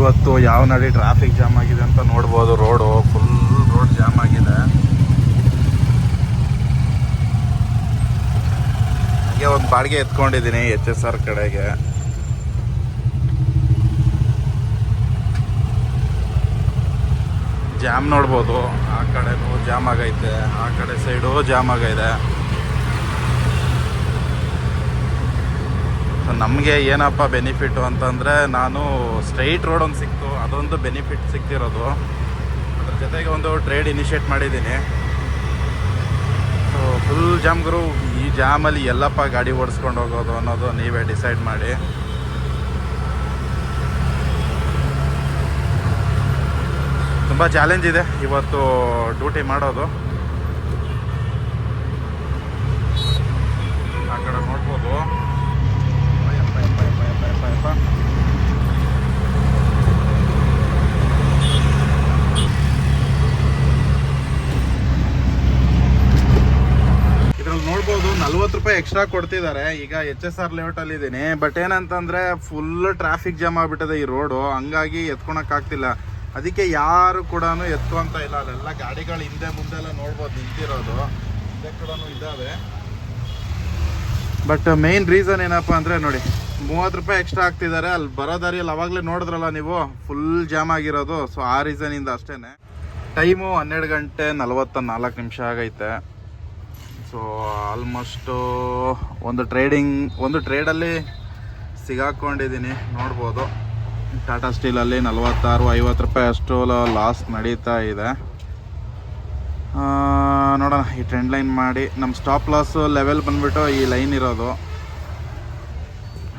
ಇವತ್ತು ಯಾವ ನಡಿ ಟ್ರಾಫಿಕ್ ಜಾಮ್ ಆಗಿದೆ ಅಂತ ನೋಡ್ಬೋದು. ರೋಡು ಫುಲ್ ರೋಡ್ ಜಾಮ್ ಆಗಿದೆ. ಹಾಗೆ ಒಂದು ಬಾಡಿಗೆ ಎತ್ಕೊಂಡಿದ್ದೀನಿ ಎಚ್ ಎಸ್ ಆರ್ ಕಡೆಗೆ. ಜಾಮ್ ನೋಡ್ಬೋದು. ಆ ಕಡೆನೂ ಜಾಮ್ ಆಗೈತೆ. ಆ ಕಡೆ ಸೈಡು ಜಾಮ್ ಆಗೈತೆ. ನಮಗೆ ಏನಪ್ಪ ಬೆನಿಫಿಟ್ಟು ಅಂತಂದರೆ ನಾನು ಸ್ಟ್ರೈಟ್ ರೋಡ್ ಒಂದು ಸಿಕ್ತು, ಅದೊಂದು ಬೆನಿಫಿಟ್ ಸಿಕ್ತಿರೋದು. ಅದ್ರ ಜೊತೆಗೆ ಒಂದು ಟ್ರೇಡ್ ಇನಿಷಿಯೇಟ್ ಮಾಡಿದ್ದೀನಿ. ಸೊ ಫುಲ್ ಜಾಮ್ ಗುರು, ಈ ಜಾಮಲ್ಲಿ ಎಲ್ಲಪ್ಪ ಗಾಡಿ ಓಡಿಸ್ಕೊಂಡು ಹೋಗೋದು ಅನ್ನೋದು ನೀವೇ ಡಿಸೈಡ್ ಮಾಡಿ. ತುಂಬ ಚಾಲೆಂಜ್ ಇದೆ ಇವತ್ತು ಡ್ಯೂಟಿ ಮಾಡೋದು ಆ ಕಡೆ ನೋಡ್ಬೋದು ಯಪ್ಪ, ಯಪ್ಪ, ಯಪ್ಪ, ಯಪ್ಪ, ಯಪ್ಪ, ಯಪ್ಪ. ಇದ್ರಲ್ಲಿ ನೋಡ್ಬೋದು ನಲ್ವತ್ತು ರೂಪಾಯಿ ಎಕ್ಸ್ಟ್ರಾ ಕೊಡ್ತಿದ್ದಾರೆ ಈಗ ಎಚ್ ಎಸ್ ಆರ್ ಲೇಔಟಲ್ಲಿ ಇದ್ದೀನಿ ಬಟ್ ಏನಂತಂದ್ರೆ ಫುಲ್ ಟ್ರಾಫಿಕ್ ಜಾಮ್ ಆಗ್ಬಿಟ್ಟಿದೆ ಈ ರೋಡು ಹಂಗಾಗಿ ಎತ್ಕೊಳಕ್ ಆಗ್ತಿಲ್ಲ. ಅದಕ್ಕೆ ಯಾರು ಕೂಡ ಎತ್ಕೊಂತ ಇಲ್ಲ. ಅಲ್ಲೆಲ್ಲ ಗಾಡಿಗಳು ಹಿಂದೆ ಮುಂದೆ ಎಲ್ಲ ನೋಡ್ಬೋದು, ನಿಂತಿರೋದು. ಹಿಂದೆ ಕೂಡ ಇದ್ದಾವೆ. ಬಟ್ ಮೇನ್ ರೀಸನ್ ಏನಪ್ಪ ಅಂದರೆ ನೋಡಿ, ಮೂವತ್ತು ರೂಪಾಯಿ ಎಕ್ಸ್ಟ್ರಾ ಆಗ್ತಿದ್ದಾರೆ ಅಲ್ಲಿ ಬರೋ ದಾರಿಯಲ್ಲಿ ಅವಾಗಲೇ ನೋಡಿದ್ರಲ್ಲ ನೀವು? ಫುಲ್ ಜಾಮ್ ಆಗಿರೋದು. ಸೊ ಆ ರೀಸನಿಂದ ಅಷ್ಟೇ ಟೈಮು ಹನ್ನೆರಡು ಗಂಟೆ ನಲವತ್ತ ನಾಲ್ಕು ನಿಮಿಷ ಆಗೈತೆ. ಸೊ ಆಲ್ಮೋಸ್ಟು ಒಂದು ಟ್ರೇಡಿಂಗ್ ಒಂದು ಟ್ರೇಡಲ್ಲಿ ಸಿಗಾಕೊಂಡಿದ್ದೀನಿ. ನೋಡ್ಬೋದು. ಟಾಟಾ ಸ್ಟೀಲಲ್ಲಿ ನಲವತ್ತಾರು, ಐವತ್ತು ರೂಪಾಯಿ ಅಷ್ಟು ಲಾಸ್ ನಡೀತಾ ಇದೆ. ನೋಡೋಣ. ಈ ಟ್ರೆಂಡ್ ಲೈನ್ ಮಾಡಿ. ನಮ್ಮ ಸ್ಟಾಪ್ ಲಾಸು ಲೆವೆಲ್ ಬಂದ್ಬಿಟ್ಟು ಈ ಲೈನ್ ಇರೋದು.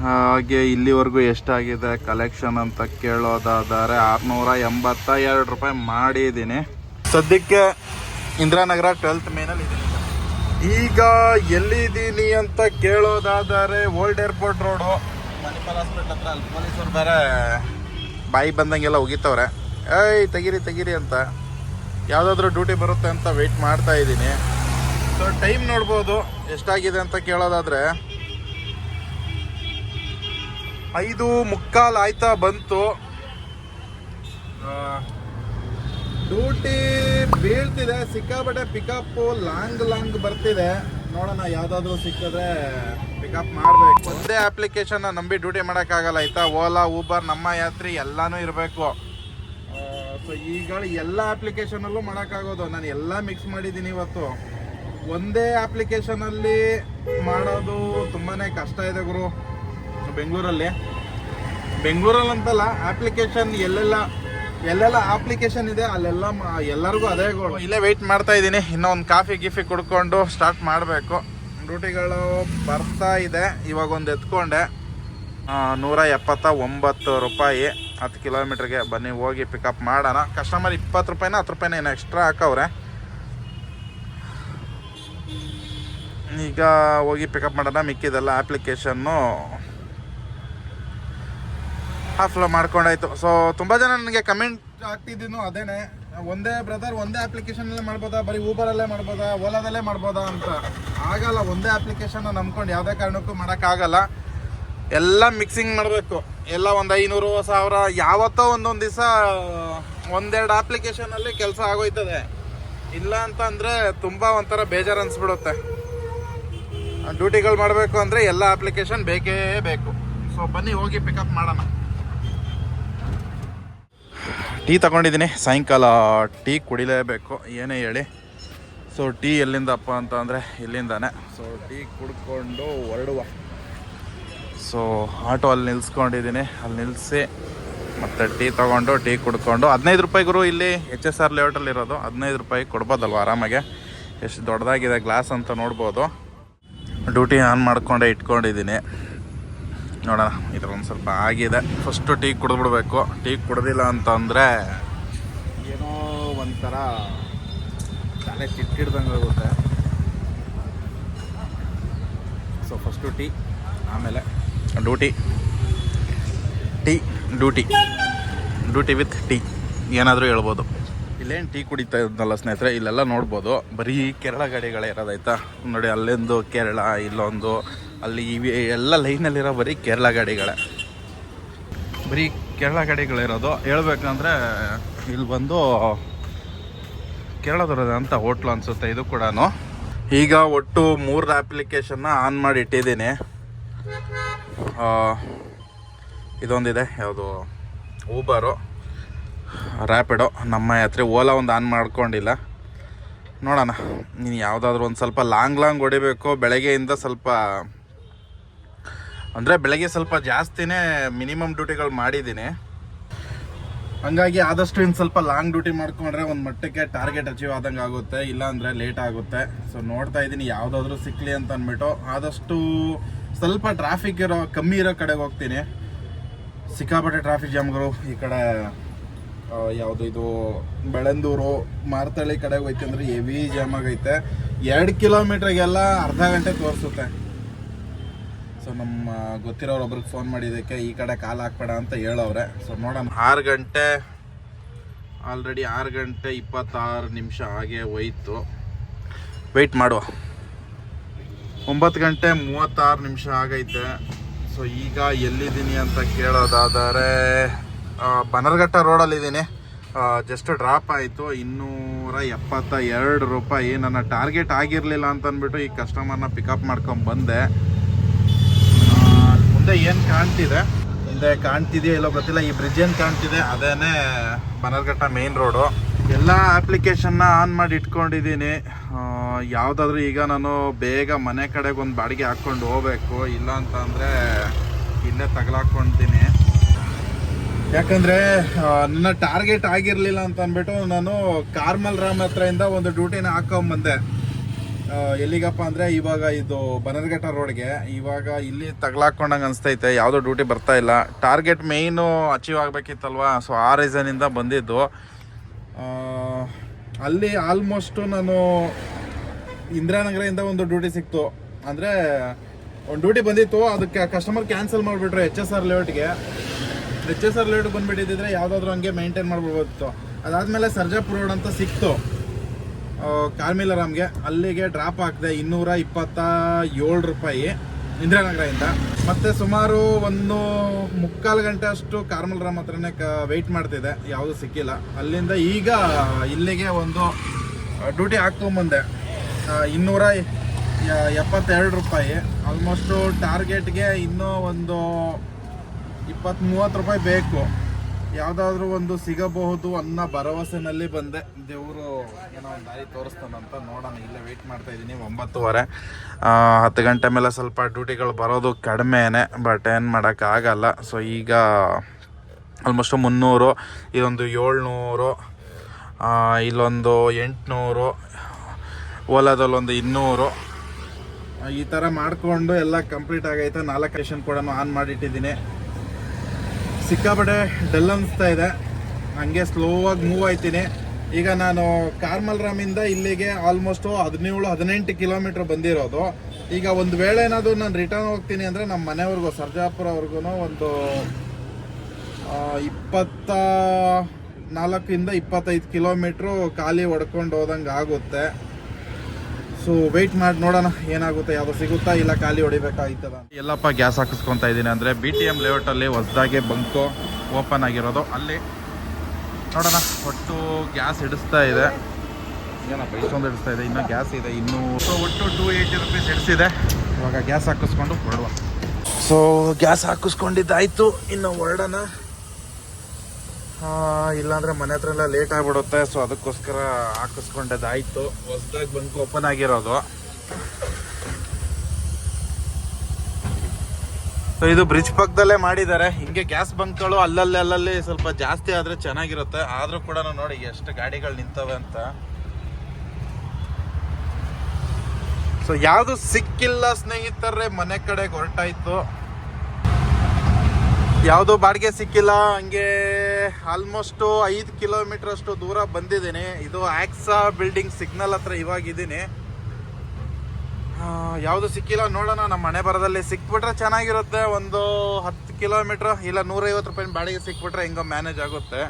ಹಾಗೆ ಇಲ್ಲಿವರೆಗೂ ಎಷ್ಟಾಗಿದೆ ಕಲೆಕ್ಷನ್ ಅಂತ ಕೇಳೋದಾದರೆ ಆರುನೂರ ಎಂಬತ್ತ ಎರಡು ರೂಪಾಯಿ ಮಾಡಿದ್ದೀನಿ. ಸದ್ಯಕ್ಕೆ ಇಂದಿರಾನಗರ ಟ್ವೆಲ್ತ್ ಮೇನಲ್ಲಿ ಈಗ ಎಲ್ಲಿದ್ದೀನಿ ಅಂತ ಕೇಳೋದಾದರೆ old airport road Manipal hospital ಹತ್ರ ಅಲ್ಲಿ ಪೊಲೀಸರು ಬೇರೆ ಬಾಯಿ ಬಂದಂಗೆಲ್ಲ ಹೋಗಿತ್ತವ್ರೆ ಏಯ್, ತೆಗಿರಿ ತೆಗಿರಿ ಅಂತ. ಯಾವುದಾದ್ರೂ ಡ್ಯೂಟಿ ಬರುತ್ತೆ ಅಂತ ವೆಯ್ಟ್ ಮಾಡ್ತಾ ಇದ್ದೀನಿ. ಸೊ ಟೈಮ್ ನೋಡ್ಬೋದು ಎಷ್ಟಾಗಿದೆ ಅಂತ ಕೇಳೋದಾದರೆ ಐದು ಮುಕ್ಕಾಲು ಆಯ್ತಾ ಬಂತು. ಡ್ಯೂಟಿ ಬೀಳ್ತಿದೆ, ಸಿಕ್ಕಾಪಟ್ಟೆ ಪಿಕಪ್ಪು ಲಾಂಗ್ ಲಾಂಗ್ ಬರ್ತಿದೆ. ನೋಡೋಣ, ಯಾವುದಾದ್ರೂ ಸಿಕ್ಕಿದ್ರೆ ಪಿಕಪ್ ಮಾಡಬೇಕು. ಒಂದೇ ಅಪ್ಲಿಕೇಶನ್ ನಂಬಿ ಡ್ಯೂಟಿ ಮಾಡೋಕ್ಕಾಗಲ್ಲ, ಆಯ್ತಾ? ಓಲಾ ಊಬರ್ ನಮ್ಮ ಯಾತ್ರಿ ಎಲ್ಲನೂ ಇರಬೇಕು. ಸೊ ಈಗ ಎಲ್ಲ ಅಪ್ಲಿಕೇಶನಲ್ಲೂ ಮಾಡೋಕ್ಕಾಗೋದು. ನಾನು ಎಲ್ಲ ಮಿಕ್ಸ್ ಮಾಡಿದ್ದೀನಿ ಇವತ್ತು. ಒಂದೇ ಅಪ್ಲಿಕೇಶನಲ್ಲಿ ಮಾಡೋದು ತುಂಬಾ ಕಷ್ಟ ಇದೆ ಗುರು. ಬೆಂಗಳೂರಲ್ಲಿ ಬೆಂಗಳೂರಲ್ಲಿ. ಅಂತಲ್ಲ ಅಪ್ಲಿಕೇಶನ್ ಎಲ್ಲೆಲ್ಲ ಎಲ್ಲೆಲ್ಲ ಅಪ್ಲಿಕೇಶನ್ ಇದೆ ಅಲ್ಲೆಲ್ಲ ಎಲ್ಲರಿಗೂ ಅದೇ ಇಲ್ಲೇ ವೆಯ್ಟ್ ಮಾಡ್ತಾ ಇದ್ದೀನಿ. ಇನ್ನೂ ಒಂದು ಕಾಫಿ ಗಿಫಿ ಕುಡ್ಕೊಂಡು ಸ್ಟಾರ್ಟ್ ಮಾಡಬೇಕು. ಡ್ಯೂಟಿಗಳು ಬರ್ತಾ ಇದೆ. ಇವಾಗ ಒಂದು ಎತ್ಕೊಂಡೆ. ನೂರ ಎಪ್ಪತ್ತ ಒಂಬತ್ತು ರೂಪಾಯಿ. ಹತ್ತು ಕಿಲೋಮೀಟ್ರಿಗೆ ಬನ್ನಿ ಹೋಗಿ ಪಿಕಪ್ ಮಾಡೋಣ. ಕಸ್ಟಮರ್ ಇಪ್ಪತ್ತು ರೂಪಾಯಿನ ಹತ್ತು ರೂಪಾಯಿನ ಏನು ಎಕ್ಸ್ಟ್ರಾ ಹಾಕವ್ರೆ. ಈಗ ಹೋಗಿ ಪಿಕಪ್ ಮಾಡೋಣ ಮಿಕ್ಕಿದೆಲ್ಲ ಆಪ್ಲಿಕೇಶನ್ನು ಹಾಫ್ಲ ಮಾಡ್ಕೊಂಡಾಯ್ತು. ಸೊ ತುಂಬ ಜನ ನನಗೆ ಕಮೆಂಟ್ ಆಗ್ತಿದ್ದೀನು ಅದೇನೆ. ಒಂದೇ ಬ್ರದರ್ ಒಂದೇ ಅಪ್ಲಿಕೇಶನಲ್ಲೇ ಮಾಡ್ಬೋದಾ? ಬರೀ ಊಬರಲ್ಲೇ ಮಾಡ್ಬೋದಾ? ಓಲಾದಲ್ಲೇ ಮಾಡ್ಬೋದಾ ಅಂತ. ಆಗಲ್ಲ, ಒಂದೇ ಅಪ್ಲಿಕೇಶನ್ ನಂಬ್ಕೊಂಡು ಯಾವುದೇ ಕಾರಣಕ್ಕೂ ಮಾಡೋಕ್ಕಾಗಲ್ಲ. ಎಲ್ಲ ಮಿಕ್ಸಿಂಗ್ ಮಾಡಬೇಕು. ಎಲ್ಲ ಒಂದು ಐನೂರು, ಸಾವಿರ, ಯಾವತ್ತೋ ಒಂದೊಂದು ದಿವಸ, ಒಂದೆರಡು ಅಪ್ಲಿಕೇಶನಲ್ಲಿ ಕೆಲಸ ಆಗೋಯ್ತದೆ. ಇಲ್ಲ ಅಂತ ಅಂದರೆ ತುಂಬ ಒಂಥರ ಬೇಜಾರು ಅನಿಸ್ಬಿಡುತ್ತೆ. ಡ್ಯೂಟಿಗಳು ಮಾಡಬೇಕು ಅಂದರೆ ಎಲ್ಲ ಅಪ್ಲಿಕೇಶನ್ ಬೇಕೇ ಬೇಕು. ಸೊ ಬನ್ನಿ, ಹೋಗಿ ಪಿಕಪ್ ಮಾಡೋಣ. ಟೀ ತಗೊಂಡಿದ್ದೀನಿ. ಸಾಯಂಕಾಲ ಟೀ ಕುಡಿಲೇಬೇಕು. ಏನೇ ಹೇಳಿ. ಸೊ ಟೀ ಎಲ್ಲಿಂದಪ್ಪ ಅಂತ ಅಂದರೆ ಇಲ್ಲಿಂದಾನೆ. ಸೊ ಟೀ ಕುಡ್ಕೊಂಡು ಹೊರಡುವ. ಸೊ ಆಟೋ ಅಲ್ಲಿ ನಿಲ್ಸ್ಕೊಂಡಿದ್ದೀನಿ. ಅಲ್ಲಿ ನಿಲ್ಲಿಸಿ ಮತ್ತು ಟೀ ತೊಗೊಂಡು, ಟೀ ಕುಡ್ಕೊಂಡು. ಹದಿನೈದು ಗುರು, ಇಲ್ಲಿ ಎಚ್ ಎಸ್ ಆರ್ ಲೇಔಟಲ್ಲಿರೋದು ಹದಿನೈದು ರೂಪಾಯಿ ಕೊಡ್ಬೋದಲ್ವ ಆರಾಮಾಗೆ? ಎಷ್ಟು ದೊಡ್ಡದಾಗಿದೆ ಗ್ಲಾಸ್ ಅಂತ ನೋಡ್ಬೋದು. ಡ್ಯೂಟಿ ಆನ್ ಮಾಡಿಕೊಂಡೆ ಇಟ್ಕೊಂಡಿದ್ದೀನಿ. ನೋಡೋಣ ಇದ್ರೊಂದು ಸ್ವಲ್ಪ ಆಗಿದೆ. ಫಸ್ಟು ಟೀ ಕುಡಿದ್ಬಿಡ್ಬೇಕು. ಟೀ ಕುಡ್ದಿಲ್ಲ ಅಂತಂದರೆ ಏನೋ ಒಂಥರ ತಲೆ ಚಿಟ್ಟಿಡ್ದಂಗೆ ಆಗುತ್ತೆ. ಸೊ ಫಸ್ಟು ಟೀ, ಆಮೇಲೆ duty tea duty duty with tea. ಏನಾದರೂ ಹೇಳ್ಬೋದು. ಇಲ್ಲೇನು ಟೀ ಕುಡಿತಾ ಇದ್ನಲ್ಲ ಸ್ನೇಹಿತರೆ, ಇಲ್ಲೆಲ್ಲ ನೋಡ್ಬೋದು. ಬರೀ ಕೇರಳ ಗಾಡಿಗಳೇ ಇರೋದಾಯ್ತಾ ನೋಡಿ, ಅಲ್ಲೊಂದು ಕೇರಳ, ಇಲ್ಲೊಂದು ಅಲ್ಲಿ ಇವಿ ಎಲ್ಲ ಲೈನಲ್ಲಿರೋ ಬರೀ ಕೇರಳ ಗಾಡಿಗಳೇ. ಬರೀ ಕೇರಳ ಗಾಡಿಗಳಿರೋದು. ಹೇಳ್ಬೇಕಂದ್ರೆ ಇಲ್ಲಿ ಬಂದು ಕೇರಳದವ್ರದ್ದು ಅಂತ ಹೋಟ್ಲು ಅನಿಸುತ್ತೆ ಇದು ಕೂಡ ಈಗ ಒಟ್ಟು ಮೂರು ಅಪ್ಲಿಕೇಶನ್ನ ಆನ್ ಮಾಡಿ ಇಟ್ಟಿದ್ದೀನಿ. ಇದೊಂದಿದೆ, ಯಾವುದು? ಊಬರು ರ್ಯಾಪಿಡೋ ನಮ್ಮ ಯಾತ್ರೆ ಓಲಾ ಒಂದು ಆನ್ ಮಾಡ್ಕೊಂಡಿಲ್ಲ. ನೋಡೋಣ ನೀನು ಯಾವುದಾದ್ರೂ ಒಂದು ಸ್ವಲ್ಪ ಲಾಂಗ್ ಲಾಂಗ್ ಹೊಡಿಬೇಕು. ಬೆಳಗ್ಗೆಯಿಂದ ಸ್ವಲ್ಪ ಅಂದರೆ ಬೆಳಗ್ಗೆ ಸ್ವಲ್ಪ ಜಾಸ್ತಿನೇ ಮಿನಿಮಮ್ ಡ್ಯೂಟಿಗಳು ಮಾಡಿದ್ದೀನಿ. ಹಂಗಾಗಿ ಆದಷ್ಟು ಇನ್ನು ಸ್ವಲ್ಪ ಲಾಂಗ್ ಡ್ಯೂಟಿ ಮಾಡ್ಕೊಂಡ್ರೆ ಒಂದು ಮಟ್ಟಕ್ಕೆ ಟಾರ್ಗೆಟ್ ಅಚೀವ್ ಆದಂಗೆ ಆಗುತ್ತೆ ಇಲ್ಲ ಅಂದರೆ ಲೇಟ್ ಆಗುತ್ತೆ. ಸೊ ನೋಡ್ತಾ ಇದ್ದೀನಿ ಯಾವುದಾದ್ರೂ ಸಿಕ್ಕಲಿ ಅಂತ ಅಂದ್ಬಿಟ್ಟು. ಆದಷ್ಟು ಸ್ವಲ್ಪ ಟ್ರಾಫಿಕ್ ಇರೋ, ಕಮ್ಮಿ ಇರೋ ಕಡೆಗೆ ಹೋಗ್ತೀನಿ. ಸಿಕ್ಕಾಪಟ್ಟೆ ಟ್ರಾಫಿಕ್ ಜಾಮ್ಗಳು ಈ ಕಡೆ ಯಾವುದು ಇದು, ಬೆಳಂದೂರು ಮಾರ್ತಳ್ಳಿ ಕಡೆಗೆ ಹೋಯ್ತು ಅಂದರೆ ಹೆವಿ ಜಾಮ್ ಆಗೈತೆ. ಎರಡು ಕಿಲೋಮೀಟ್ರಿಗೆಲ್ಲ ಅರ್ಧ ಗಂಟೆ ತೋರಿಸುತ್ತೆ. ಸೊ ನಮ್ಮ ಗೊತ್ತಿರೋರು ಒಬ್ರಿಗೆ ಫೋನ್ ಮಾಡಿದ್ದಕ್ಕೆ ಈ ಕಡೆ ಕಾಲು ಹಾಕ್ಬೇಡ ಅಂತ ಹೇಳವ್ರೆ. ಸೊ ನೋಡೋಣ. ಆರು ಗಂಟೆ ಆಲ್ರೆಡಿ ಆರು ಗಂಟೆ ಇಪ್ಪತ್ತಾರು ನಿಮಿಷ ಹಾಗೆ ಹೋಯ್ತು. ವೆಯ್ಟ್ ಮಾಡುವ. ಒಂಬತ್ತು ಗಂಟೆ ಮೂವತ್ತಾರು ನಿಮಿಷ ಆಗೈತೆ. ಸೊ ಈಗ ಎಲ್ಲಿದ್ದೀನಿ ಅಂತ ಕೇಳೋದಾದರೆ ಬನರ್ಘಟ್ಟ ರೋಡಲ್ಲಿದ್ದೀನಿ ಜಸ್ಟ್ ಡ್ರಾಪ್ ಆಯಿತು. ಇನ್ನೂರ ಎಪ್ಪತ್ತ ಎರಡು ರೂಪಾಯಿ. ನನ್ನ ಟಾರ್ಗೆಟ್ ಆಗಿರಲಿಲ್ಲ ಅಂತ ಅಂದ್ಬಿಟ್ಟು ಈ ಕಸ್ಟಮರ್ನ ಪಿಕಪ್ ಮಾಡ್ಕೊಂಡು ಬಂದೆ. ಮುಂದೆ ಏನು ಕಾಣ್ತಿದೆ? ಮುಂದೆ ಕಾಣ್ತಿದೆಯೋ ಇಲ್ಲೋ ಗೊತ್ತಿಲ್ಲ. ಈ ಬ್ರಿಡ್ಜ್ ಏನು ಕಾಣ್ತಿದೆ? ಅದೇನೇ ಬನರ್ಘಟ್ಟ ಮೇನ್ ರೋಡು ಎಲ್ಲ ಅಪ್ಲಿಕೇಶನ್ನ ಆನ್ ಮಾಡಿ ಇಟ್ಕೊಂಡಿದ್ದೀನಿ ಯಾವುದಾದ್ರೂ ಈಗ ನಾನು ಬೇಗ ಮನೆ ಕಡೆಗೆ ಒಂದು ಬಾಡಿಗೆ ಹಾಕ್ಕೊಂಡು ಹೋಗ್ಬೇಕು. ಇಲ್ಲ ಅಂತ ಅಂದರೆ ಇಲ್ಲೇ ತಗಲಾಕ್ಕೊಳ್ತೀನಿ ಯಾಕಂದ್ರೆ ನನ್ನ ಟಾರ್ಗೆಟ್ ಆಗಿರಲಿಲ್ಲ ಅಂತ ಅಂದ್ಬಿಟ್ಟು ನಾನು ಕಾರ್ಮಲ್ ರಾಮ್ ಹತ್ರದಿಂದ ಒಂದು ಡ್ಯೂಟಿನ ಹಾಕೊಂಬಂದೆ. ಎಲ್ಲಿಗಪ್ಪ ಅಂದರೆ ಇವಾಗ ಇದು ಬನರ್ಘಟ್ಟ ರೋಡ್ಗೆ, ಇವಾಗ ಇಲ್ಲಿ ತಗ್ಲಾಕೊಂಡಂಗೆ ಅನಿಸ್ತೈತೆ, ಯಾವುದೋ ಡ್ಯೂಟಿ ಬರ್ತಾ ಇಲ್ಲ. ಟಾರ್ಗೆಟ್ ಮೇಯ್ನು ಅಚೀವ್ ಆಗಬೇಕಿತ್ತಲ್ವಾ? ಸೊ ಆ ರೀಸನಿಂದ ಬಂದಿದ್ದು. ಅಲ್ಲಿ ಆಲ್ಮೋಸ್ಟು ನಾನು ಇಂದಿರಾನಗರದಿಂದ ಒಂದು ಡ್ಯೂಟಿ ಸಿಕ್ತು. ಅಂದರೆ, ಒಂದು ಡ್ಯೂಟಿ ಬಂದಿತ್ತು, ಅದಕ್ಕೆ ಕಸ್ಟಮರ್ ಕ್ಯಾನ್ಸಲ್ ಮಾಡಿಬಿಟ್ರು ಎಚ್ ಎಸ್ ಆರ್ ಲೇಔಟ್ಗೆ. ಎಚ್ ಎಸ್ ಆರ್ ಲೇಔಟ್ ಬಂದ್ಬಿಟ್ಟಿದ್ರೆ ಯಾವುದಾದ್ರೂ ಹಂಗೆ ಮೇಂಟೈನ್ ಮಾಡ್ಬಿಡ್ಬೋದಿತ್ತು ಅದಾದಮೇಲೆ ಸರ್ಜಾಪುರ ರೋಡ್ ಅಂತ ಸಿಕ್ತು. ಕಾರ್ಮಿಲರಾಮ್ಗೆ ಅಲ್ಲಿಗೆ ಡ್ರಾಪ್ ಹಾಕಿದೆ ಇನ್ನೂರ ಇಪ್ಪತ್ತ ಏಳು ರೂಪಾಯಿ ಇಂದಿರಾನಗರದಿಂದ. ಮತ್ತೆ ಸುಮಾರು ಒಂದು ಮುಕ್ಕಾಲು ಗಂಟೆ ಅಷ್ಟು ಕಾರ್ಮಲರಾಮ್ ಹತ್ರನೇ ಕ ವೆಯ್ಟ್ ಮಾಡ್ತಿದೆ. ಯಾವುದು ಸಿಕ್ಕಿಲ್ಲ. ಅಲ್ಲಿಂದ ಈಗ ಇಲ್ಲಿಗೆ ಒಂದು ಡ್ಯೂಟಿ ಹಾಕ್ಕೊಂಬಂದೆ. ಇನ್ನೂರ ಎಪ್ಪತ್ತೆರಡು ರೂಪಾಯಿ. ಆಲ್ಮೋಸ್ಟು ಟಾರ್ಗೆಟ್ಗೆ ಇನ್ನೂ ಒಂದು ಇಪ್ಪತ್ತ್ ಮೂವತ್ತು ರೂಪಾಯಿ ಬೇಕು. ಯಾವುದಾದ್ರೂ ಒಂದು ಸಿಗಬಹುದು ಅನ್ನೋ ಭರವಸೆನಲ್ಲಿ ಬಂದೆ. ದೇವರು ಏನೋ ಒಂದು ದಾರಿ ತೋರಿಸ್ತಾನಂತ ನೋಡೋಣ, ಇಲ್ಲೇ ವೆಯ್ಟ್ ಮಾಡ್ತಾ ಇದ್ದೀನಿ, ಒಂಬತ್ತುವರೆ. ಹತ್ತು ಗಂಟೆ ಮೇಲೆ ಸ್ವಲ್ಪ ಡ್ಯೂಟಿಗಳು ಬರೋದು ಕಡಿಮೆನೆ ಬಟ್ ಏನು ಮಾಡೋಕ್ಕಾಗಲ್ಲ ಸೊ ಈಗ ಆಲ್ಮೋಸ್ಟ್ ಮುನ್ನೂರು, ಇದೊಂದು ಏಳ್ನೂರು ಇಲ್ಲೊಂದು ಎಂಟುನೂರು, ಓಲಾದಲ್ಲೊಂದು ಇನ್ನೂರು. ಈ ಥರ ಮಾಡಿಕೊಂಡು ಎಲ್ಲ ಕಂಪ್ಲೀಟ್ ಆಗೈತೆ. ನಾಲ್ಕು ಸ್ಟೇಷನ್ ಕೂಡ ಆನ್ ಮಾಡಿಟ್ಟಿದ್ದೀನಿ. ಸಿಕ್ಕಾಪಟ್ಟೆ ಡಲ್ ಅನಿಸ್ತಾ ಇದೆ. ಹಂಗೆ ಸ್ಲೋ ಆಗಿ ಮೂವ್ ಆಯ್ತೀನಿ. ಈಗ ನಾನು ಕಾರ್ಮಲ್ ರಾಮಿಂದ ಇಲ್ಲಿಗೆ ಆಲ್ಮೋಸ್ಟು ಹದಿನೇಳು, ಹದಿನೆಂಟು ಕಿಲೋಮೀಟ್ರ್ ಬಂದಿರೋದು. ಈಗ ಒಂದು ವೇಳೆ ಏನಾದರೂ ನಾನು ರಿಟರ್ನ್ ಹೋಗ್ತೀನಿ ಅಂದರೆ ನಮ್ಮ ಮನೆಯವ್ರಿಗೂ ಸರ್ಜಾಪುರವ್ರಿಗೂ ಒಂದು ಇಪ್ಪತ್ತ ನಾಲ್ಕಿಂದ ಇಪ್ಪತ್ತೈದು ಕಿಲೋಮೀಟ್ರು ಖಾಲಿ ಹೊಡ್ಕೊಂಡು ಹೋದಂಗೆ ಆಗುತ್ತೆ. ಸೊ ವೆಯ್ಟ್ ಮಾಡಿ ನೋಡೋಣ ಏನಾಗುತ್ತೆ ಯಾವುದು ಸಿಗುತ್ತಾ ಇಲ್ಲ ಖಾಲಿ ಹೊಡಿಬೇಕಾಯ್ತದ ಎಲ್ಲಪ್ಪ ಗ್ಯಾಸ್ ಹಾಕಿಸ್ಕೊತಾ ಇದ್ದೀನಿ ಅಂದರೆ ಬಿ ಟಿ ಎಂ ಲೇಔಟಲ್ಲಿ ಹೊಸದಾಗಿ ಬಂಕು ಓಪನ್ ಆಗಿರೋದು. ಅಲ್ಲಿ ನೋಡೋಣ ಒಟ್ಟು ಗ್ಯಾಸ್ ಹಿಡಿಸ್ತಾ ಇದೆ. ಏನಪ್ಪ ಇಷ್ಟೊಂದು ಹಿಡಿಸ್ತಾ ಇದೆ ಇನ್ನೂ ಗ್ಯಾಸ್ ಇದೆ ಇನ್ನೂ ಸೊ ಒಟ್ಟು ಟೂ ಏಯ್ಟಿ ರುಪೀಸ್ ಹಿಡಿಸಿದೆ. ಇವಾಗ ಗ್ಯಾಸ್ ಹಾಕಿಸ್ಕೊಂಡು ಹೊರಡುವ. ಸೊ ಗ್ಯಾಸ್ ಹಾಕಿಸ್ಕೊಂಡಿದ್ದಾಯ್ತು ಇನ್ನು ಹೊರಡೋಣ. ಇಲ್ಲಾಂದ್ರೆ ಮನೆ ಹತ್ರ ಎಲ್ಲ ಲೇಟ್ ಆಗಿಬಿಡುತ್ತೆ ಸೊ ಅದಕ್ಕೋಸ್ಕರ ಹಾಕಿಸ್ಕೊಂಡದ್ದಾಯ್ತು. ಹೊಸ್ದಾಗಿ ಬಂಕ್ ಓಪನ್ ಆಗಿರೋದು. ಸೊ ಇದು ಬ್ರಿಡ್ಜ್ ಪಕ್ಕದಲ್ಲೇ ಮಾಡಿದ್ದಾರೆ. ಹಿಂಗೆ ಗ್ಯಾಸ್ ಬಂಕ್ಗಳು ಅಲ್ಲಲ್ಲಿ ಅಲ್ಲಲ್ಲಿ ಸ್ವಲ್ಪ ಜಾಸ್ತಿ ಆದ್ರೆ ಚೆನ್ನಾಗಿರುತ್ತೆ. ಆದ್ರೂ ಕೂಡ ನೋಡಿ ಎಷ್ಟು ಗಾಡಿಗಳು ನಿಂತವೆ ಅಂತ. ಸೊ ಯಾವುದು ಸಿಕ್ಕಿಲ್ಲ ಸ್ನೇಹಿತರೆ, ಮನೆ ಕಡೆಗೆ ಹೊರಟಾಯ್ತು. ಯಾವುದು ಬಾಡಿಗೆ ಸಿಕ್ಕಿಲ್ಲ, ಹಂಗೆ ಆಲ್ಮೋಸ್ಟು ಐದು ಕಿಲೋಮೀಟರ್ ಅಷ್ಟು ದೂರ ಬಂದಿದ್ದೀನಿ. ಇದು ಆಕ್ಸಾ ಬಿಲ್ಡಿಂಗ್ ಸಿಗ್ನಲ್ ಹತ್ರ ಇವಾಗ ಇದ್ದೀನಿ ಯಾವುದು ಸಿಕ್ಕಿಲ್ಲ ನೋಡೋಣ. ನಮ್ಮ ಮನೆ ಬರದಲ್ಲಿ ಸಿಕ್ಬಿಟ್ರೆ ಚೆನ್ನಾಗಿರುತ್ತೆ. ಒಂದು ಹತ್ತು ಕಿಲೋಮೀಟ್ರ್ ಇಲ್ಲ ನೂರೈವತ್ತು ರೂಪಾಯಿ ಬಾಡಿಗೆ ಸಿಕ್ಬಿಟ್ರೆ ಹಿಂಗೆ ಮ್ಯಾನೇಜ್ ಆಗುತ್ತೆ.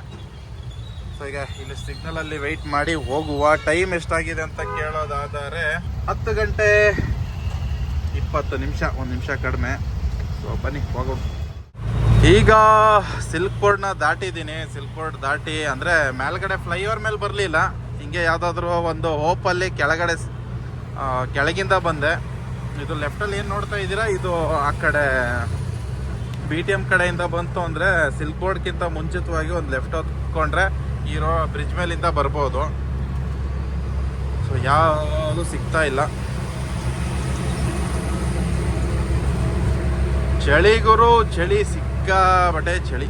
ಸೊ ಈಗ ಇಲ್ಲಿ ಸಿಗ್ನಲಲ್ಲಿ ವೆಯ್ಟ್ ಮಾಡಿ ಹೋಗುವ. ಟೈಮ್ ಎಷ್ಟಾಗಿದೆ ಅಂತ ಕೇಳೋದಾದರೆ ಹತ್ತು ಗಂಟೆ ಇಪ್ಪತ್ತು ನಿಮಿಷ, ಒಂದು ನಿಮಿಷ ಕಡಿಮೆ. ಸೊ ಬನ್ನಿ, ಹೋಗೋಣ. ಈಗ ಸಿಲ್ಕ್ ಬೋರ್ಡ್ನ ದಾಟಿದ್ದೀನಿ. ಸಿಲ್ಕ್ ಬೋರ್ಡ್ ದಾಟಿ ಅಂದರೆ ಮೇಲ್ಗಡೆ ಫ್ಲೈಓವರ್ ಮೇಲೆ ಬರಲಿಲ್ಲ. ಹಿಂಗೆ ಯಾವುದಾದ್ರೂ ಒಂದು ಹೋಪಲ್ಲಿ ಕೆಳಗಡೆ ಕೆಳಗಿಂದ ಬಂದೆ. ಇದು ಲೆಫ್ಟಲ್ಲಿ ಏನು ನೋಡ್ತಾ ಇದ್ದೀರಾ? ಇದು ಆ ಕಡೆ ಬಿ ಟಿ ಎಂ ಕಡೆಯಿಂದ ಬಂತು ಅಂದರೆ ಸಿಲ್ಕ್ ಬೋರ್ಡ್ಗಿಂತ ಮುಂಚಿತವಾಗಿ ಒಂದು ಲೆಫ್ಟ್ ಹೊತ್ಕೊಂಡ್ರೆ ಇರೋ ಬ್ರಿಡ್ಜ್ ಮೇಲಿಂದ ಬರ್ಬೋದು. ಸೊ ಯಾವುದು ಸಿಗ್ತಾ ಇಲ್ಲ. ಚಳಿಗುರು ಚಳಿ ಗುರು ಚಳಿ ಸಿಕ್ಕಾಬಟ್ಟೆ ಚಳಿ.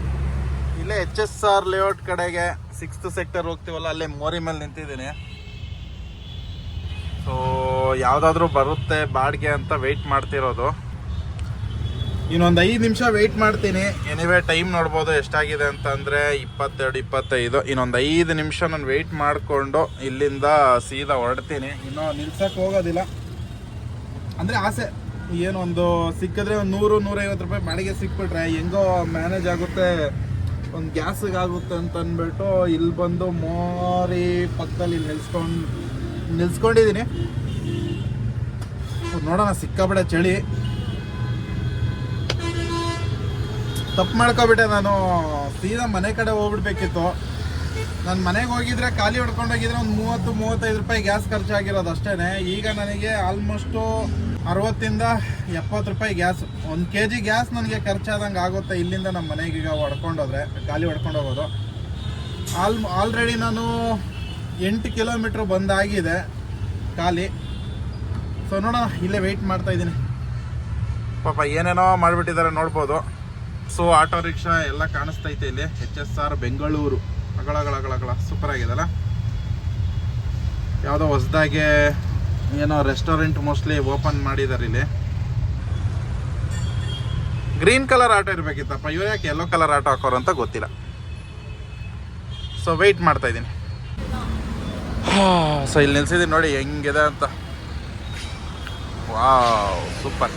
ಇಲ್ಲೇ ಎಚ್ ಎಸ್ ಆರ್ ಲೇಔಟ್ ಕಡೆಗೆ ಸಿಕ್ಸ್ತ್ ಸೆಕ್ಟರ್ ಹೋಗ್ತೀವಲ್ಲ, ಅಲ್ಲೇ ಮೋರಿ ಮೇಲೆ ನಿಂತಿದ್ದೀನಿ. ಸೊ ಯಾವುದಾದ್ರೂ ಬರುತ್ತೆ ಬಾಡಿಗೆ ಅಂತ ವೆಯ್ಟ್ ಮಾಡ್ತಿರೋದು. ಇನ್ನೊಂದು ಐದು ನಿಮಿಷ ವೆಯ್ಟ್ ಮಾಡ್ತೀನಿ. ಎನಿವೇ ಟೈಮ್ ನೋಡ್ಬೋದು ಎಷ್ಟಾಗಿದೆ ಅಂತಂದರೆ ಇಪ್ಪತ್ತೆರಡು, ಇಪ್ಪತ್ತೈದು. ಇನ್ನೊಂದು ಐದು ನಿಮಿಷ ನಾನು ವೆಯ್ಟ್ ಮಾಡಿಕೊಂಡು ಇಲ್ಲಿಂದ ಸೀದಾ ಹೊರಡ್ತೀನಿ. ಇನ್ನೂ ನಿಲ್ಸಕ್ಕೆ ಹೋಗೋದಿಲ್ಲ. ಅಂದರೆ ಆಸೆ. ಏನೊಂದು ಸಿಕ್ಕಿದ್ರೆ ಒಂದು ನೂರು, ನೂರೈವತ್ತು ರೂಪಾಯಿ ಬಾಡಿಗೆ ಸಿಕ್ಬಿಟ್ರೆ ಹೆಂಗೋ ಮ್ಯಾನೇಜ್ ಆಗುತ್ತೆ, ಒಂದು ಗ್ಯಾಸಿಗೆ ಆಗುತ್ತೆ ಅಂತ ಅಂದ್ಬಿಟ್ಟು ಇಲ್ಲಿ ಬಂದು ಮೋರಿ ಪಕ್ಕದಲ್ಲಿ ನಿಲ್ಸ್ಕೊಂಡು ನಿಲ್ಸ್ಕೊಂಡಿದ್ದೀನಿ ನೋಡೋಣ ಸಿಕ್ಕಾಬಿಡ ಚಳಿ. ತಪ್ಪು ಮಾಡ್ಕೊಬಿಟ್ಟೆ ನಾನು. ಸೀದಾ ಮನೆ ಕಡೆ ಹೋಗ್ಬಿಡ್ಬೇಕಿತ್ತು. ನಾನು ಮನೆಗೆ ಹೋಗಿದ್ರೆ ಖಾಲಿ ಹೊಡ್ಕೊಂಡು ಹೋಗಿದ್ರೆ ಒಂದು ಮೂವತ್ತು, ಮೂವತ್ತೈದು ರೂಪಾಯಿ ಗ್ಯಾಸ್ ಖರ್ಚಾಗಿರೋದು ಅಷ್ಟೇ ಈಗ ನನಗೆ ಆಲ್ಮೋಸ್ಟು ಅರವತ್ತಿಂದ ಎಪ್ಪತ್ತು ರೂಪಾಯಿ ಗ್ಯಾಸ್, ಒಂದು ಕೆ ಜಿ ಗ್ಯಾಸ್ ನನಗೆ ಖರ್ಚಾದಂಗೆ ಆಗುತ್ತೆ ಇಲ್ಲಿಂದ ನಮ್ಮ ಮನೆಗೆ ಈಗ ಹೊಡ್ಕೊಂಡೋದ್ರೆ, ಗಾಲಿ ಹೊಡ್ಕೊಂಡು ಹೋಗೋದು. ಆಲ್ ಆಲ್ರೆಡಿ ನಾನು ಎಂಟು ಕಿಲೋಮೀಟ್ರ್ ಬಂದಾಗಿದೆ ಖಾಲಿ ಸೊ ನೋಡೋಣ, ಇಲ್ಲೇ ವೆಯ್ಟ್ ಮಾಡ್ತಾ ಇದ್ದೀನಿ. ಪಾಪ ಏನೇನೋ ಮಾಡಿಬಿಟ್ಟಿದ್ದಾರೆ ನೋಡ್ಬೋದು. ಸೊ ಆಟೋ ರಿಕ್ಷಾ ಎಲ್ಲ ಕಾಣಿಸ್ತೈತೆ ಇಲ್ಲಿ ಎಚ್ ಎಸ್ ಆರ್ ಬೆಂಗಳೂರು. ಅಗಳಗಳಗಳಗಳ ಸೂಪರ್ ಆಗಿದೆಲ್ಲ ಯಾವುದೋ ಹೊಸ್ದಾಗೆ ಏನೋ ರೆಸ್ಟೋರೆಂಟ್ ಮೋಸ್ಟ್ಲಿ ಓಪನ್ ಮಾಡಿದ್ದಾರೆ ಇಲ್ಲಿ. ಗ್ರೀನ್ ಕಲರ್ ಆಟೋ ಇರಬೇಕಿತ್ತಪ್ಪ. ಇವ್ರು ಯಾಕೆ ಯೆಲ್ಲೋ ಕಲರ್ ಆಟೋ ಹಾಕೋರು ಅಂತ ಗೊತ್ತಿಲ್ಲ. ಸೊ ವೆಯ್ಟ್ ಮಾಡ್ತಾ ಇದ್ದೀನಿ. ಸೊ ಇಲ್ಲಿ ನಿಲ್ಸಿದ್ದೀನಿ ನೋಡಿ ಹೆಂಗಿದೆ ಅಂತ. ವಾವ್ ಸೂಪರ್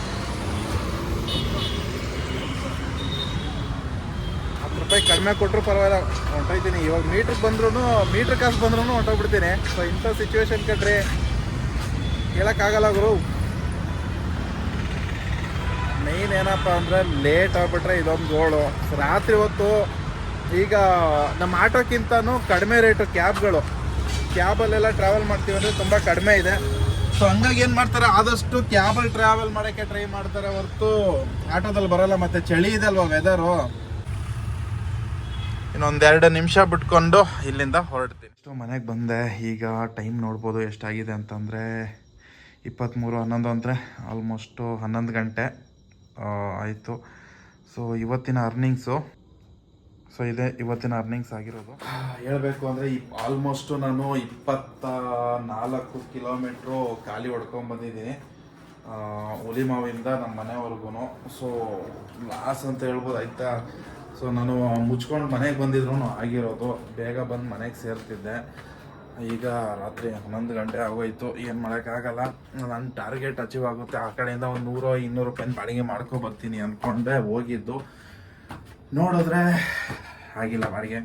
ಹತ್ತು ರೂಪಾಯಿ ಕಡಿಮೆ ಕೊಟ್ಟರು ಪರವಾಗಿಲ್ಲ. ಹೊಂಟೋಯ್ತೀನಿ. ಇವಾಗ ಮೀಟ್ರ್ ಬಂದ್ರೂ ಮೀಟ್ರ್ ಕಾಸು ಬಂದ್ರೂ ಹೊಂಟೋಗ್ಬಿಡ್ತೀನಿ. ಸೊ ಇಂಥ ಸಿಚುವೇಶನ್ ಕಡ್ರಿ ಹೇಳೋಕ್ಕಾಗಲ್ಲ ಗುರು. ಮೇನ್ ಏನಪ್ಪ ಅಂದರೆ ಲೇಟ್ ಆಗ್ಬಿಟ್ರೆ ಇದೊಂದು ಗೋಳು ರಾತ್ರಿ ಹೊತ್ತು ಈಗ ನಮ್ಮ ಆಟೋಕ್ಕಿಂತನೂ ಕಡಿಮೆ ರೇಟು ಕ್ಯಾಬ್ಗಳು. ಕ್ಯಾಬಲ್ಲೆಲ್ಲ ಟ್ರಾವೆಲ್ ಮಾಡ್ತೀವಿ ಅಂದರೆ ತುಂಬ ಕಡಿಮೆ ಇದೆ. ಸೊ ಹಂಗಾಗಿ ಏನು ಮಾಡ್ತಾರೆ? ಆದಷ್ಟು ಕ್ಯಾಬಲ್ಲಿ ಟ್ರಾವೆಲ್ ಮಾಡೋಕ್ಕೆ ಟ್ರೈ ಮಾಡ್ತಾರೆ ಹೊರತು ಆಟೋದಲ್ಲಿ ಬರೋಲ್ಲ ಮತ್ತು ಚಳಿ ಇದೆ ಅಲ್ವಾ ವೆದರು ಇನ್ನೊಂದೆರಡು ನಿಮಿಷ ಬಿಟ್ಕೊಂಡು ಇಲ್ಲಿಂದ ಹೊರಡ್ತೀನಿ. ಇಷ್ಟು ಮನೆಗೆ ಬಂದೆ. ಈಗ ಟೈಮ್ ನೋಡ್ಬೋದು ಎಷ್ಟಾಗಿದೆ ಅಂತಂದರೆ ಇಪ್ಪತ್ತ್ಮೂರು ಹನ್ನೊಂದು ಅಂದರೆ ಆಲ್ಮೋಸ್ಟು ಹನ್ನೊಂದು ಗಂಟೆ ಆಯಿತು. ಸೊ ಇವತ್ತಿನ ಅರ್ನಿಂಗ್ಸು ಸೊ ಇದೆ, ಇವತ್ತಿನ ಅರ್ನಿಂಗ್ಸ್ ಆಗಿರೋದು. ಹೇಳಬೇಕು ಅಂದರೆ ಈ ಆಲ್ಮೋಸ್ಟು ನಾನು ಇಪ್ಪತ್ತ ನಾಲ್ಕು ಕಿಲೋಮೀಟ್ರು ಖಾಲಿ ಹೊಡ್ಕೊಂಬಂದಿದ್ದೀನಿ ಹುಲಿಮಾವಿಂದ ನಮ್ಮ ಮನೆವರೆಗೂ ಸೊ ಲಾಸ್ ಅಂತ ಹೇಳ್ಬೋದು ಆಯ್ತಾ? ಸೊ ನಾನು ಮುಚ್ಕೊಂಡು ಮನೆಗೆ ಬಂದಿದ್ರು ಆಗಿರೋದು. ಬೇಗ ಬಂದು ಮನೆಗೆ ಸೇರ್ತಿದ್ದೆ. ಈಗ ರಾತ್ರಿ ಹನ್ನೊಂದು ಗಂಟೆ ಆಗೋಯ್ತು. ಏನು ಮಾಡೋಕ್ಕಾಗಲ್ಲ ನನ್ನ ಟಾರ್ಗೆಟ್ ಅಚೀವ್ ಆಗುತ್ತೆ. ಆ ಕಡೆಯಿಂದ ಒಂದು ನೂರು, ಇನ್ನೂರು ರೂಪಾಯಿ ಬಾಡಿಗೆ ಮಾಡ್ಕೊ ಬರ್ತೀನಿ ಅಂದ್ಕೊಂಡೆ ಹೋಗಿದ್ದು. ನೋಡಿದ್ರೆ ಆಗಿಲ್ಲ ಬಾಡಿಗೆ.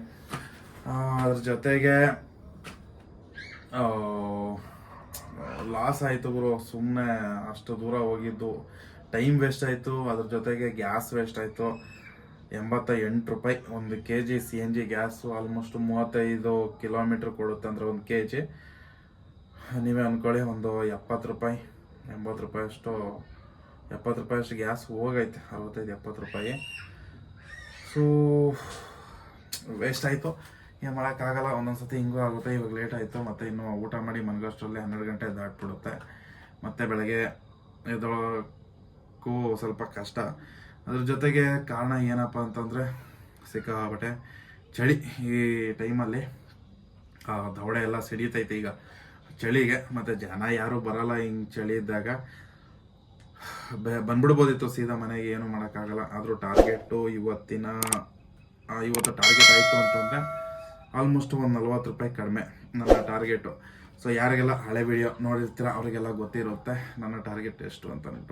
ಅದ್ರ ಜೊತೆಗೆ ಲಾಸ್ ಆಯಿತು ಗುರು ಸುಮ್ಮನೆ ಅಷ್ಟು ದೂರ ಹೋಗಿದ್ದು. ಟೈಮ್ ವೇಸ್ಟ್ ಆಯಿತು. ಅದ್ರ ಜೊತೆಗೆ ಗ್ಯಾಸ್ ವೇಸ್ಟ್ ಆಯಿತು. ಎಂಬತ್ತ ಎಂಟು ರೂಪಾಯಿ, ಒಂದು K G C N G gas almost ಮೂವತ್ತೈದು ಕಿಲೋಮೀಟ್ರ್ ಕೊಡುತ್ತೆ ಅಂದರೆ ಒಂದು ಕೆ ಜಿ ನೀವೇ ಅಂದ್ಕೊಳ್ಳಿ ಒಂದು ಎಪ್ಪತ್ತು ರೂಪಾಯಿ, ಎಂಬತ್ತು ರೂಪಾಯಿ ಅಷ್ಟು ಎಪ್ಪತ್ತು ರೂಪಾಯಿ ಅಷ್ಟು ಗ್ಯಾಸ್ ಹೋಗೈತೆ, ಅರವತ್ತೈದು, ಎಪ್ಪತ್ತು ರೂಪಾಯಿ. ಸೊ ವೇಸ್ಟ್ ಆಯಿತು. ಏನು ಮಾಡೋಕ್ಕಾಗಲ್ಲ ಒಂದೊಂದು ಸತಿ ಹಿಂಗೂ ಆಗುತ್ತೆ, ಇವಾಗ ಲೇಟ್ ಆಯಿತು, ಮತ್ತು ಇನ್ನು ಊಟ ಮಾಡಿ ಮನಗಷ್ಟರಲ್ಲಿ ಹನ್ನೆರಡು ಗಂಟೆ ದಾಟ್ಬಿಡುತ್ತೆ. ಮತ್ತು ಬೆಳಗ್ಗೆ ಎದ್ದೋಳಕ್ಕೂ ಸ್ವಲ್ಪ ಕಷ್ಟ. ಅದ್ರ ಜೊತೆಗೆ ಕಾರಣ ಏನಪ್ಪ ಅಂತಂದರೆ ಸಿಕ್ಕಾಪಟ್ಟೆ ಚಳಿ ಈ ಟೈಮಲ್ಲಿ. ದವಡೆ ಎಲ್ಲ ಸಿಡಿತೈತೆ ಈಗ ಚಳಿಗೆ, ಮತ್ತು ಜನ ಯಾರೂ ಬರಲ್ಲ ಹಿಂಗೆ ಚಳಿ ಇದ್ದಾಗ. ಬಂದ್ಬಿಡ್ಬೋದಿತ್ತು ಸೀದಾ ಮನೆಗೆ ಏನು ಮಾಡೋಕ್ಕಾಗಲ್ಲ. ಆದರೂ ಟಾರ್ಗೆಟು ಇವತ್ತಿನ ಇವತ್ತು ಟಾರ್ಗೆಟ್ ಆಯಿತು ಅಂತಂದರೆ ಆಲ್ಮೋಸ್ಟ್ ಒಂದು ನಲ್ವತ್ತು ರೂಪಾಯಿ ಕಡಿಮೆ ನನ್ನ ಟಾರ್ಗೆಟು ಸೊ ಯಾರಿಗೆಲ್ಲ ಹಳೆ ವಿಡಿಯೋ ನೋಡಿರ್ತೀರ, ಅವರಿಗೆಲ್ಲ ಗೊತ್ತಿರುತ್ತೆ ನನ್ನ ಟಾರ್ಗೆಟ್ ಎಷ್ಟು ಅಂತ